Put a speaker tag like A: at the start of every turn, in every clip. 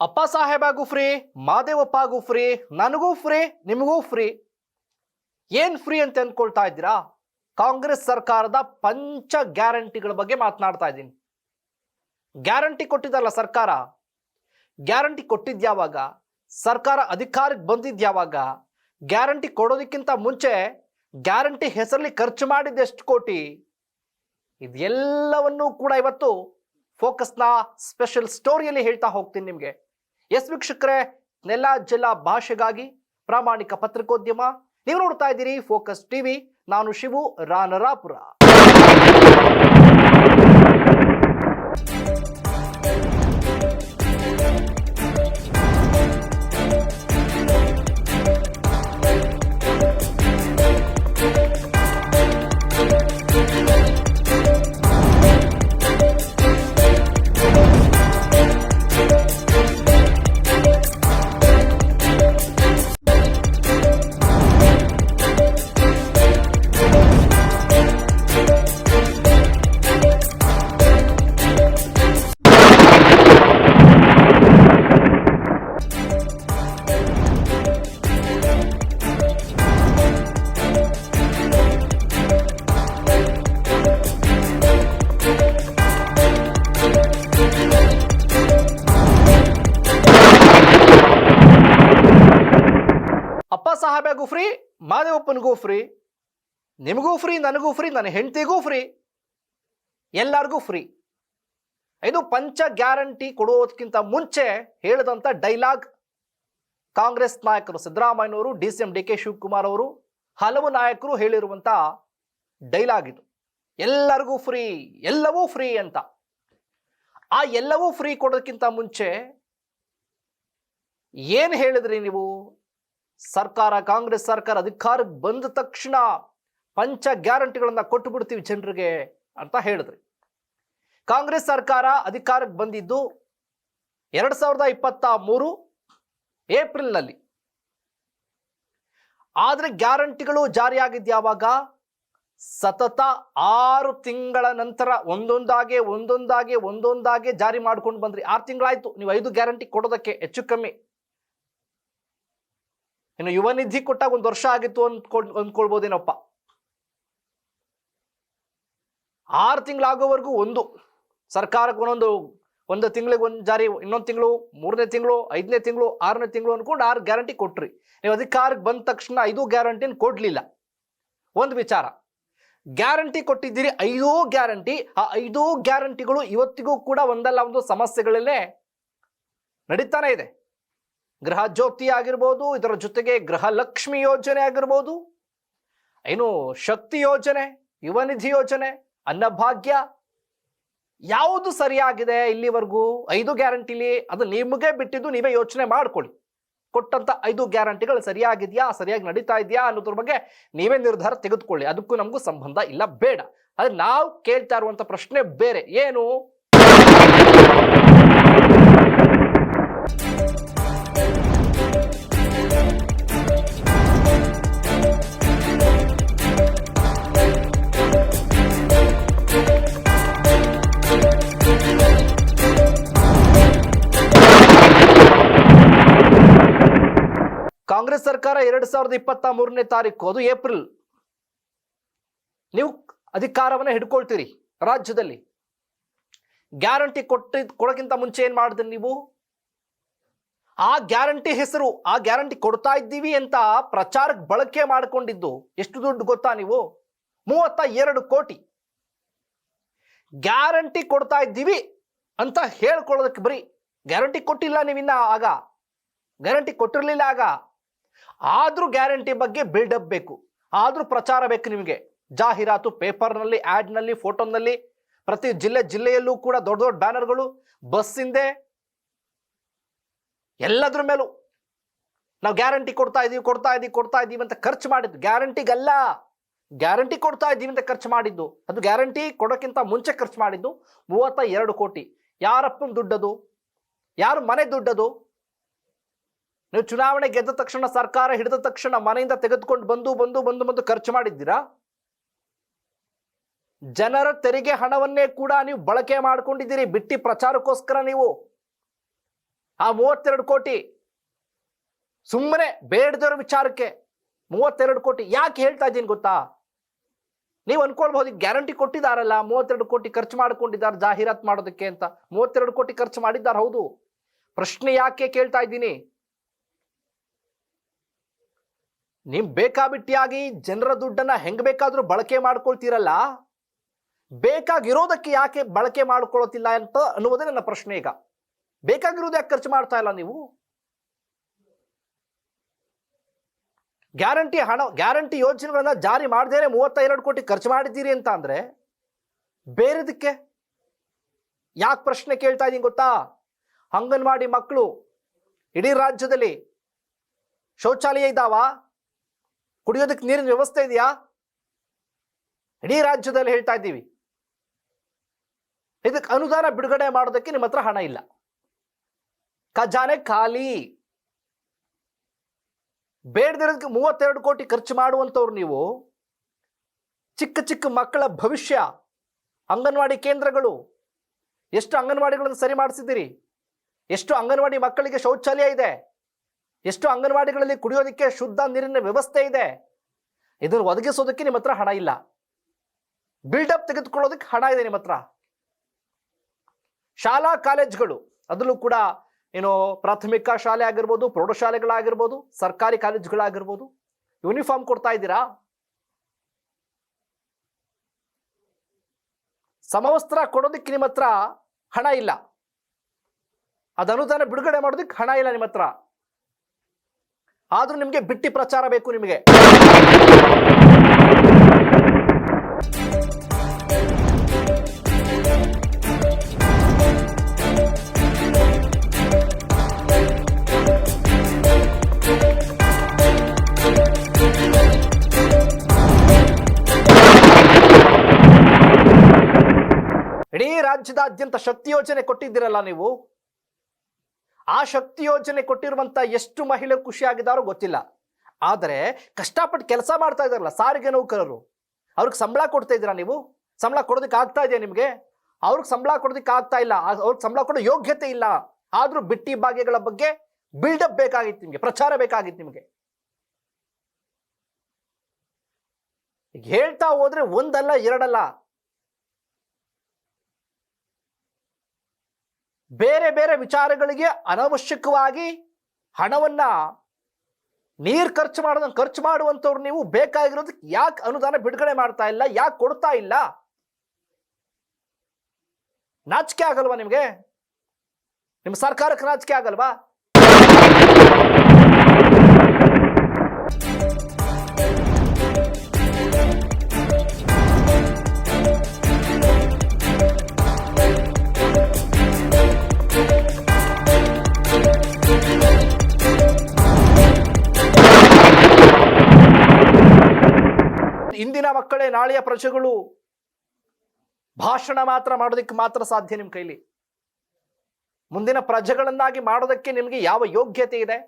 A: ಅಪ್ಪ ಸಾಹೇಬಾಗೂ ಫ್ರೀ, ಮಾದೇವಪ್ಪಗೂ ಫ್ರೀ, ನನಗೂ ಫ್ರೀ, ನಿಮಗೂ ಫ್ರೀ. ಏನ್ ಫ್ರೀ ಅಂತ ಅಂದ್ಕೊಳ್ತಾ ಇದ್ದೀರಾ? ಕಾಂಗ್ರೆಸ್ ಸರ್ಕಾರದ ಪಂಚ ಗ್ಯಾರಂಟಿಗಳ ಬಗ್ಗೆ ಮಾತನಾಡ್ತಾ ಇದ್ದೀನಿ. ಗ್ಯಾರಂಟಿ ಕೊಟ್ಟಿದ್ದಲ್ಲ ಸರ್ಕಾರ? ಗ್ಯಾರಂಟಿ ಕೊಟ್ಟಿದ್ಯಾವಾಗ? ಸರ್ಕಾರ ಅಧಿಕಾರಕ್ಕೆ ಬಂದಿದ್ಯಾವಾಗ? ಗ್ಯಾರಂಟಿ ಕೊಡೋದಕ್ಕಿಂತ ಮುಂಚೆ ಗ್ಯಾರಂಟಿ ಹೆಸರಲ್ಲಿ ಖರ್ಚು ಮಾಡಿದ್ದೆಷ್ಟು ಕೋಟಿ? ಇದೆಲ್ಲವನ್ನೂ ಕೂಡ ಇವತ್ತು ಫೋಕಸ್ನ ಸ್ಪೆಷಲ್ ಸ್ಟೋರಿಯಲ್ಲಿ ಹೇಳ್ತಾ ಹೋಗ್ತೀನಿ ನಿಮಗೆ. ಎಸ್ ವೀಕ್ಷಕರೇ, ನೆಲ ಜಲ ಭಾಷೆಗಾಗಿ ಪ್ರಾಮಾಣಿಕ ಪತ್ರಿಕೋದ್ಯಮ. ನೀವು ನೋಡ್ತಾ ಇದ್ದೀರಿ ಫೋಕಸ್ ಟಿವಿ. ನಾನು ಶಿವು ರಾನರಾಪುರ. ಫ್ರೀ ಮಾದೇವಪ್ಪನಿಗೂ ಫ್ರೀ ನಿಮಗೂ ಫ್ರೀ ನನಗೂ ಫ್ರೀ ನನ್ನ ಹೆಂಡತಿಗೂ ಫ್ರೀ ಎಲ್ಲರಿಗೂ ಫ್ರೀ ಇದು ಪಂಚ ಗ್ಯಾರಂಟಿ ಕೊಡೋದಕ್ಕಿಂತ ಮುಂಚೆ ಹೇಳಿದಂಥ ಡೈಲಾಗ್ ಕಾಂಗ್ರೆಸ್ ನಾಯಕರು ಸಿದ್ದರಾಮಯ್ಯನವರು D C M D K Shivakumar ಅವರು ಹಲವು ನಾಯಕರು ಹೇಳಿರುವಂಥ ಡೈಲಾಗ್ ಇದು. ಎಲ್ಲರಿಗೂ ಫ್ರೀ ಎಲ್ಲವೂ ಫ್ರೀ ಅಂತ. ಆ ಎಲ್ಲವೂ ಫ್ರೀ ಕೊಡೋದಕ್ಕಿಂತ ಮುಂಚೆ ಏನು ಹೇಳಿದ್ರಿ ನೀವು? ಸರ್ಕಾರ, ಕಾಂಗ್ರೆಸ್ ಸರ್ಕಾರ ಅಧಿಕಾರಕ್ಕೆ ಬಂದ ತಕ್ಷಣ ಪಂಚ ಗ್ಯಾರಂಟಿಗಳನ್ನ ಕೊಟ್ಟು ಬಿಡ್ತೀವಿ ಜನರಿಗೆ ಅಂತ ಹೇಳಿದ್ರಿ. ಕಾಂಗ್ರೆಸ್ ಸರ್ಕಾರ ಅಧಿಕಾರಕ್ಕೆ ಬಂದಿದ್ದು ಎರಡ್ ಸಾವಿರದ ಇಪ್ಪತ್ತ ಮೂರು ಏಪ್ರಿಲ್ನಲ್ಲಿ. ಆದ್ರೆ ಗ್ಯಾರಂಟಿಗಳು ಜಾರಿಯಾಗಿದ್ಯಾವಾಗ ಸತತ ಆರು ತಿಂಗಳ ನಂತರ ಒಂದೊಂದಾಗೆ ಒಂದೊಂದಾಗೆ ಒಂದೊಂದಾಗೆ ಜಾರಿ ಮಾಡ್ಕೊಂಡು ಬಂದ್ರಿ. ಆರು ತಿಂಗಳಾಯ್ತು, ನೀವು ಐದು ಗ್ಯಾರಂಟಿ ಕೊಡೋದಕ್ಕೆ ಹೆಚ್ಚು ಕಮ್ಮಿ. ಇನ್ನು ಯುವ ನಿಧಿ ಕೊಟ್ಟಾಗ ಒಂದು ವರ್ಷ ಆಗಿತ್ತು ಅಂದ್ಕೊಂಡ್ ಅಂದ್ಕೊಳ್ಬೋದೇನಪ್ಪ? ಆರು ತಿಂಗಳಾಗೋವರೆಗೂ ಒಂದು. ಸರ್ಕಾರಕ್ಕೆ ಒಂದೊಂದು, ಒಂದು ತಿಂಗಳಿಗೆ ಒಂದು ಜಾರಿ, ಇನ್ನೊಂದು ತಿಂಗಳು, ಮೂರನೇ ತಿಂಗಳು, ಐದನೇ ತಿಂಗಳು, ಆರನೇ ತಿಂಗಳು ಅಂದ್ಕೊಂಡು ಆರು ಗ್ಯಾರಂಟಿ ಕೊಟ್ರಿ. ನೀವು ಅಧಿಕಾರಕ್ಕೆ ಬಂದ ತಕ್ಷಣ ಐದು ಗ್ಯಾರಂಟಿನ ಕೊಡ್ಲಿಲ್ಲ. ಒಂದು ವಿಚಾರ. ಗ್ಯಾರಂಟಿ ಕೊಟ್ಟಿದ್ದೀರಿ, ಐದೂ ಗ್ಯಾರಂಟಿ, ಆ ಐದೂ ಗ್ಯಾರಂಟಿಗಳು ಇವತ್ತಿಗೂ ಕೂಡ ಒಂದಲ್ಲ, ಒಂದು ಸಮಸ್ಯೆಗಳಲ್ಲೇ ನಡೀತಾನೆ ಇದೆ. ಗೃಹ ಜ್ಯೋತಿ ಆಗಿರ್ಬೋದು ಇದರ ಜೊತೆಗೆ ಗೃಹ ಲಕ್ಷ್ಮಿ ಯೋಜನೆ ಆಗಿರ್ಬೋದು. ಏನು ಶಕ್ತಿ ಯೋಜನೆ, ಯುವನಿಧಿ ಯೋಜನೆ, ಅನ್ನಭಾಗ್ಯ, ಯಾವುದು ಸರಿಯಾಗಿದೆ ಇಲ್ಲಿವರೆಗೂ? ಐದು ಗ್ಯಾರಂಟಿಲಿ ಅದು ನಿಮಗೆ ಬಿಟ್ಟಿದ್ದು ನೀವೇ ಯೋಚನೆ ಮಾಡ್ಕೊಳ್ಳಿ. ಕೊಟ್ಟಂತ ಐದು ಗ್ಯಾರಂಟಿಗಳು ಸರಿಯಾಗಿದೆಯಾ, ಸರಿಯಾಗಿ ನಡೀತಾ ಇದೆಯಾ ಅನ್ನೋದ್ರ ಬಗ್ಗೆ ನೀವೇ ನಿರ್ಧಾರ ತೆಗೆದುಕೊಳ್ಳಿ. ಅದಕ್ಕೂ ನಮಗೂ ಸಂಬಂಧ ಇಲ್ಲ, ಬೇಡ. ಆದ್ರೆ ನಾವು ಕೇಳ್ತಾ ಇರುವಂತ ಪ್ರಶ್ನೆ ಬೇರೆ. ಏನು? ಕಾಂಗ್ರೆಸ್ ಸರ್ಕಾರ ಎರಡ್ ಸಾವಿರದ ಇಪ್ಪತ್ತ ಮೂರನೇ ತಾರೀಕು, ಅದು ಏಪ್ರಿಲ್. ನೀವು ಅಧಿಕಾರವನ್ನ ಹಿಡ್ಕೊಳ್ತೀರಿ ರಾಜ್ಯದಲ್ಲಿ. ಗ್ಯಾರಂಟಿ ಕೊಟ್ಟಿ, ಕೊಡೋಕ್ಕಿಂತ ಮುಂಚೆ ಏನು ಮಾಡಿದ್ರಿ ನೀವು? ಆ ಗ್ಯಾರಂಟಿ ಹೆಸರು, ಆ ಗ್ಯಾರಂಟಿ ಕೊಡ್ತಾ ಇದ್ದೀವಿ ಅಂತ ಪ್ರಚಾರಕ್ಕೆ ಬಳಕೆ ಮಾಡಿಕೊಂಡಿದ್ದು ಎಷ್ಟು ದುಡ್ಡು ಗೊತ್ತಾ ನೀವು? ಮೂವತ್ತ ಎರಡು ಕೋಟಿ. ಗ್ಯಾರಂಟಿ ಕೊಡ್ತಾ ಇದ್ದೀವಿ ಅಂತ ಹೇಳ್ಕೊಳ್ಳೋದಕ್ಕೆ ಬರೀ ಗ್ಯಾರಂಟಿ ಕೊಟ್ಟಿಲ್ಲ ನೀವಿನ್ನ ಆಗ. ಗ್ಯಾರಂಟಿ ಕೊಟ್ಟಿರಲಿಲ್ಲ ಆಗ. ಆದ್ರೂ ಗ್ಯಾರಂಟಿ ಬಗ್ಗೆ ಬಿಲ್ಡಪ್ ಬೇಕು. ಆದರೂ ಪ್ರಚಾರ ಬೇಕು ನಿಮಗೆ. ಜಾಹೀರಾತು ಪೇಪರ್ನಲ್ಲಿ ಆ್ಯಡ್ನಲ್ಲಿ ಫೋಟೋನಲ್ಲಿ, ಪ್ರತಿ ಜಿಲ್ಲೆ ಜಿಲ್ಲೆಯಲ್ಲೂ ಕೂಡ ದೊಡ್ಡ ದೊಡ್ಡ ಬ್ಯಾನರ್ಗಳು, ಬಸ್ ಹಿಂದೆ, ಎಲ್ಲದ್ರ ಮೇಲೂ. ನಾವು ಗ್ಯಾರಂಟಿ ಕೊಡ್ತಾ ಇದ್ದೀವಿ ಕೊಡ್ತಾ ಇದ್ದೀವಿ ಕೊಡ್ತಾ ಇದ್ದೀವಿ ಅಂತ ಖರ್ಚು ಮಾಡಿದ್ದು. ಗ್ಯಾರಂಟಿಗಲ್ಲ. ಗ್ಯಾರಂಟಿ ಕೊಡ್ತಾ ಇದ್ದೀವಿ ಅಂತ ಖರ್ಚು ಮಾಡಿದ್ದು. ಅದು ಗ್ಯಾರಂಟಿ ಕೊಡೋಕ್ಕಿಂತ ಮುಂಚೆ ಖರ್ಚು ಮಾಡಿದ್ದು ಮೂವತ್ತ ಎರಡು ಕೋಟಿ. ಯಾರಪ್ಪನ ದುಡ್ಡದು? ಯಾರು ಮನೆ ದುಡ್ಡದು? ನೀವು ಚುನಾವಣೆ ಗೆದ್ದ ತಕ್ಷಣ ಸರ್ಕಾರ ಹಿಡಿದ ತಕ್ಷಣ ಮನೆಯಿಂದ ತೆಗೆದುಕೊಂಡು ಬಂದು ಬಂದು ಬಂದು ಬಂದು ಖರ್ಚು ಮಾಡಿದ್ದೀರಾ? ಜನರ ತೆರಿಗೆ ಹಣವನ್ನೇ ಕೂಡ ನೀವು ಬಳಕೆ ಮಾಡಿಕೊಂಡಿದ್ದೀರಿ. ಬಿಟ್ಟಿ ಪ್ರಚಾರಕ್ಕೋಸ್ಕರ ನೀವು ಆ ಮೂವತ್ತೆರಡು ಕೋಟಿ ಸುಮ್ಮನೆ ಬೇಡದವ್ರ ವಿಚಾರಕ್ಕೆ ಮೂವತ್ತೆರಡು ಕೋಟಿ ಯಾಕೆ ಹೇಳ್ತಾ ಇದ್ದೀನಿ ಗೊತ್ತಾ? ನೀವು ಅನ್ಕೊಳ್ಬಹುದು ಗ್ಯಾರಂಟಿ ಕೊಟ್ಟಿದ್ದಾರಲ್ಲ, ಮೂವತ್ತೆರಡು ಕೋಟಿ ಖರ್ಚು ಮಾಡ್ಕೊಂಡಿದ್ದಾರೆ ಜಾಹೀರಾತ್ ಮಾಡೋದಕ್ಕೆ ಅಂತ. ಮೂವತ್ತೆರಡು ಕೋಟಿ ಖರ್ಚು ಮಾಡಿದ್ದಾರೆ, ಹೌದು. ಪ್ರಶ್ನೆ ಯಾಕೆ ಕೇಳ್ತಾ ಇದ್ದೀನಿ? ನೀವು ಬೇಕಾಬಿಟ್ಟಿಯಾಗಿ ಜನರ ದುಡ್ಡನ್ನ ಹೆಂಗ್ ಬೇಕಾದ್ರೂ ಬಳಕೆ ಮಾಡ್ಕೊಳ್ತೀರಲ್ಲ? ಬೇಕಾಗಿರೋದಕ್ಕೆ ಯಾಕೆ ಬಳಕೆ ಮಾಡ್ಕೊಳ್ಳೋತಿಲ್ಲ ಅಂತ ಅನ್ನುವುದೇ ನನ್ನ ಪ್ರಶ್ನೆ ಈಗ. ಬೇಕಾಗಿರೋದು ಯಾಕೆ ಖರ್ಚು ಮಾಡ್ತಾ ಇಲ್ಲ ನೀವು? ಗ್ಯಾರಂಟಿ ಹಣ, ಗ್ಯಾರಂಟಿ ಯೋಜನೆಗಳನ್ನ ಜಾರಿ ಮಾಡದೇನೆ ಮೂವತ್ತ ಎರಡು ಕೋಟಿ ಖರ್ಚು ಮಾಡಿದ್ದೀರಿ ಅಂತ ಅಂದ್ರೆ ಬೇರೆದಕ್ಕೆ? ಯಾಕೆ ಪ್ರಶ್ನೆ ಕೇಳ್ತಾ ಇದೀನಿ ಗೊತ್ತಾ? ಅಂಗನವಾಡಿ ಮಕ್ಕಳು ಇಡೀ ರಾಜ್ಯದಲ್ಲಿ ಶೌಚಾಲಯ ಇದ್ದಾವ ಕುಡಿಯೋದಕ್ಕೆ ನೀರಿನ ವ್ಯವಸ್ಥೆ ಇದೆಯಾ? ಇಡೀ ರಾಜ್ಯದಲ್ಲಿ ಹೇಳ್ತಾ ಇದ್ದೀವಿ. ಇದಕ್ಕೆ ಅನುದಾನ ಬಿಡುಗಡೆ ಮಾಡೋದಕ್ಕೆ ನಿಮ್ಮ ಹತ್ರ ಹಣ ಇಲ್ಲ. ಖಜಾನೆ ಖಾಲಿ. ಬೇಡದಿರೋದಕ್ಕೆ ಮೂವತ್ತೆರಡು ಕೋಟಿ ಖರ್ಚು ಮಾಡುವಂಥವ್ರು ನೀವು. ಚಿಕ್ಕ ಚಿಕ್ಕ ಮಕ್ಕಳ ಭವಿಷ್ಯ, ಅಂಗನವಾಡಿ ಕೇಂದ್ರಗಳು, ಎಷ್ಟು ಅಂಗನವಾಡಿಗಳನ್ನು ಸರಿ ಮಾಡಿಸಿದ್ದೀರಿ? ಎಷ್ಟು ಅಂಗನವಾಡಿ ಮಕ್ಕಳಿಗೆ ಶೌಚಾಲಯ ಇದೆ? ಎಷ್ಟು ಅಂಗನವಾಡಿಗಳಲ್ಲಿ ಕುಡಿಯೋದಕ್ಕೆ ಶುದ್ಧ ನೀರಿನ ವ್ಯವಸ್ಥೆ ಇದೆ? ಇದನ್ನು ಒದಗಿಸೋದಕ್ಕೆ ನಿಮ್ಮ ಹತ್ರ ಹಣ ಇಲ್ಲ. ಬಿಲ್ಡಪ್ ತೆಗೆದುಕೊಳ್ಳೋದಕ್ಕೆ ಹಣ ಇದೆ ನಿಮ್ಮ ಹತ್ರ. ಶಾಲಾ, ಕಾಲೇಜ್ಗಳು, ಅದರಲ್ಲೂ ಕೂಡ ಏನು ಪ್ರಾಥಮಿಕ ಶಾಲೆ ಆಗಿರ್ಬೋದು, ಪ್ರೌಢಶಾಲೆಗಳಾಗಿರ್ಬೋದು, ಸರ್ಕಾರಿ ಕಾಲೇಜ್ಗಳಾಗಿರ್ಬೋದು ಯೂನಿಫಾರ್ಮ್ ಕೊಡ್ತಾ ಇದ್ದೀರಾ? ಸಮವಸ್ತ್ರ ಕೊಡೋದಕ್ಕೆ ನಿಮ್ಮ ಹಣ ಇಲ್ಲ. ಅದು ಅನುದಾನ ಬಿಡುಗಡೆ ಮಾಡೋದಕ್ಕೆ ಹಣ ಇಲ್ಲ ನಿಮ್ಮ ಹತ್ರ. ಆದ್ರೂ ನಿಮಗೆ ಬಿಟ್ಟಿ ಪ್ರಚಾರ ಬೇಕು ನಿಮಗೆ. ಇಡೀ ರಾಜ್ಯದಾದ್ಯಂತ ಶಕ್ತಿ ಯೋಜನೆ ಕೊಟ್ಟಿದ್ದೀರಲ್ಲ ನೀವು? ಆ ಶಕ್ತಿ ಯೋಜನೆ ಕೊಟ್ಟಿರುವಂಥ ಎಷ್ಟು ಮಹಿಳೆ ಖುಷಿಯಾಗಿದ್ದಾರೋ ಗೊತ್ತಿಲ್ಲ. ಆದರೆ ಕಷ್ಟಪಟ್ಟು ಕೆಲಸ ಮಾಡ್ತಾ ಇದ್ದಾರಲ್ಲ, ಸಾರಿಗೆ ನೌಕರರು. ಅವ್ರಿಗೆ ಸಂಬಳ ಕೊಡ್ತಾ ಇದ್ದೀರಾ ನೀವು? ಸಂಬಳ ಕೊಡೋದಕ್ಕೆ ಆಗ್ತಾ ಇದೆಯಾ ನಿಮಗೆ? ಅವ್ರಿಗೆ ಸಂಬಳ ಕೊಡೋದಕ್ಕೆ ಆಗ್ತಾ ಇಲ್ಲ. ಅವ್ರಿಗೆ ಸಂಬಳ ಕೊಡೋ ಯೋಗ್ಯತೆ ಇಲ್ಲ. ಆದರೂ ಬಿಟ್ಟಿ ಭಾಗ್ಯಗಳ ಬಗ್ಗೆ ಬಿಲ್ಡಪ್ ಬೇಕಾಗಿತ್ತು ನಿಮಗೆ, ಪ್ರಚಾರ ಬೇಕಾಗಿತ್ತು ನಿಮಗೆ. ಹೇಳ್ತಾ ಹೋದ್ರೆ ಒಂದಲ್ಲ ಎರಡಲ್ಲ. ಬೇರೆ ಬೇರೆ ವಿಚಾರಗಳಿಗೆ ಅನವಶ್ಯಕವಾಗಿ ಹಣವನ್ನ ನೀರ್ ಖರ್ಚು ಮಾಡೋದನ್ನ ಖರ್ಚು ಮಾಡುವಂಥವ್ರು ನೀವು ಬೇಕಾಗಿರೋದಕ್ಕೆ ಯಾಕೆ ಅನುದಾನ ಬಿಡುಗಡೆ ಮಾಡ್ತಾ ಇಲ್ಲ, ಯಾಕೆ ಕೊಡ್ತಾ ಇಲ್ಲ? ನಾಚಿಕೆ ಆಗಲ್ವಾ ನಿಮ್ಗೆ? ನಿಮ್ಮ ಸರ್ಕಾರಕ್ಕೆ ನಾಚಿಕೆ ಆಗಲ್ವಾ? ಇಂದಿನ ಮಕ್ಕಳೇ, ನಾಳೆಯ ಪ್ರಜೆಗಳು ಭಾಷಣ ಮಾತ್ರ ಮಾಡೋದಕ್ಕೆ ಮಾತ್ರ ಸಾಧ್ಯ ನಿಮ್ಮ ಕೈಲಿ? ಮುಂದಿನ ಪ್ರಜೆಗಳನ್ನಾಗಿ ಮಾಡೋದಕ್ಕೆ ನಿಮಗೆ ಯಾವ ಯೋಗ್ಯತೆ ಇದೆ?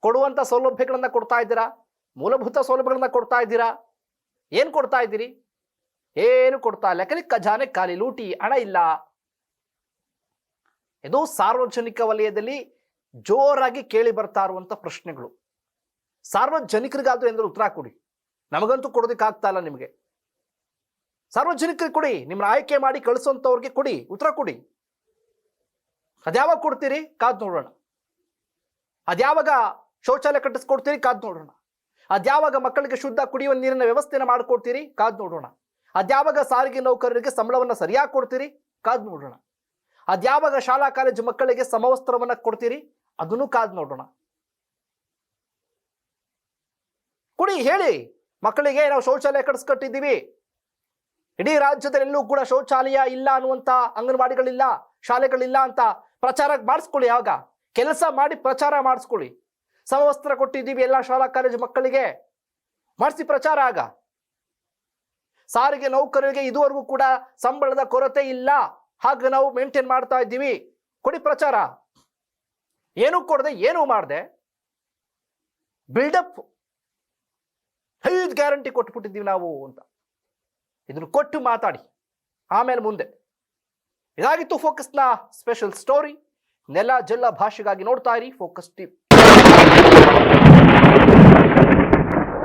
A: ಕೊಡುವಂತ ಸೌಲಭ್ಯಗಳನ್ನ ಕೊಡ್ತಾ ಇದ್ದೀರಾ? ಮೂಲಭೂತ ಸೌಲಭ್ಯಗಳನ್ನ ಕೊಡ್ತಾ ಇದ್ದೀರಾ? ಏನ್ ಕೊಡ್ತಾ ಇದ್ದೀರಿ? ಏನು ಕೊಡ್ತಾ ಇಲ್ಲ. ಯಾಕಂದ್ರೆ ಖಜಾನೆ ಖಾಲಿ, ಲೂಟಿ, ಹಣ ಇಲ್ಲ. ಇದು ಸಾರ್ವಜನಿಕ ವಲಯದಲ್ಲಿ ಜೋರಾಗಿ ಕೇಳಿ ಬರ್ತಾ ಇರುವಂತ ಪ್ರಶ್ನೆಗಳು. ಸಾರ್ವಜನಿಕರಿಗಾದ್ರೂ ಎಂದ್ರೆ ಉತ್ತರ ಕೊಡಿ. ನಮಗಂತೂ ಕೊಡೋದಕ್ಕೆ ಆಗ್ತಾ ಇಲ್ಲ ನಿಮಗೆ. ಸಾರ್ವಜನಿಕರಿಗೆ ಕೊಡಿ, ನಿಮ್ಮನ್ನ ಆಯ್ಕೆ ಮಾಡಿ ಕಳಿಸುವಂಥವ್ರಿಗೆ ಕೊಡಿ, ಉತ್ತರ ಕೊಡಿ. ಅದ್ಯಾವಾಗ ಕೊಡ್ತೀರಿ? ಕಾದ್ ನೋಡೋಣ. ಅದ್ಯಾವಾಗ ಶೌಚಾಲಯ ಕಟ್ಟಿಸ್ಕೊಡ್ತೀರಿ? ಕಾದ್ ನೋಡೋಣ. ಅದ್ಯಾವಾಗ ಮಕ್ಕಳಿಗೆ ಶುದ್ಧ ಕುಡಿಯುವ ನೀರಿನ ವ್ಯವಸ್ಥೆನ ಮಾಡಿಕೊಡ್ತೀರಿ? ಕಾದ್ ನೋಡೋಣ. ಅದ್ಯಾವಾಗ ಸಾರಿಗೆ ನೌಕರರಿಗೆ ಸಂಬಳವನ್ನ ಸರಿಯಾಗಿ ಕೊಡ್ತೀರಿ? ಕಾದ್ ನೋಡೋಣ. ಅದ್ಯಾವಾಗ ಶಾಲಾ ಕಾಲೇಜು ಮಕ್ಕಳಿಗೆ ಸಮವಸ್ತ್ರವನ್ನ ಕೊಡ್ತೀರಿ? ಅದನ್ನು ಕಾದ್ ನೋಡೋಣ. ಕೊಡಿ, ಹೇಳಿ. ಮಕ್ಕಳಿಗೆ ನಾವು ಶೌಚಾಲಯ ಕಟ್ಟಿಸ್ಕೊಟ್ಟಿದ್ದೀವಿ ಇಡೀ ರಾಜ್ಯದಲ್ಲೆಲ್ಲೂ ಕೂಡ ಶೌಚಾಲಯ ಇಲ್ಲ ಅನ್ನುವಂತ ಅಂಗನವಾಡಿಗಳಿಲ್ಲ, ಶಾಲೆಗಳಿಲ್ಲ ಅಂತ ಪ್ರಚಾರ ಮಾಡಿಸ್ಕೊಳ್ಳಿ ಯಾವಾಗ ಕೆಲಸ ಮಾಡಿ ಪ್ರಚಾರ ಮಾಡಿಸ್ಕೊಳ್ಳಿ. ಸಮವಸ್ತ್ರ ಕೊಟ್ಟಿದ್ದೀವಿ ಎಲ್ಲ ಶಾಲಾ ಕಾಲೇಜು ಮಕ್ಕಳಿಗೆ. ಮಾಡಿಸಿ ಪ್ರಚಾರ ಆಗ. ಸಾರಿಗೆ ನೌಕರರಿಗೆ ಇದುವರೆಗೂ ಕೂಡ ಸಂಬಳದ ಕೊರತೆ ಇಲ್ಲ. ಹಾಗೆ ನಾವು ಮೇಂಟೈನ್ ಮಾಡ್ತಾ ಇದ್ದೀವಿ. ಕೊಡಿ ಪ್ರಚಾರ. ಏನೂ ಕೊಡದೆ ಏನೂ ಮಾಡದೆ. ಬಿಲ್ಡಪ್ ಐದು ಗ್ಯಾರಂಟಿ ಕೊಟ್ಬಿಟ್ಟಿದ್ದೀವಿ ನಾವು ಅಂತ. ಇದನ್ನು ಕೊಟ್ಟು ಮಾತಾಡಿ. ಆಮೇಲೆ ಮುಂದೆ. ಇದಾಗಿತ್ತು ಫೋಕಸ್ನ ಸ್ಪೆಷಲ್ ಸ್ಟೋರಿ ನೆಲ ಜಲ್ಲ ಭಾಷೆಗಾಗಿ ನೋಡ್ತಾ ಇರಿ ಫೋಕಸ್ ಟಿಪ್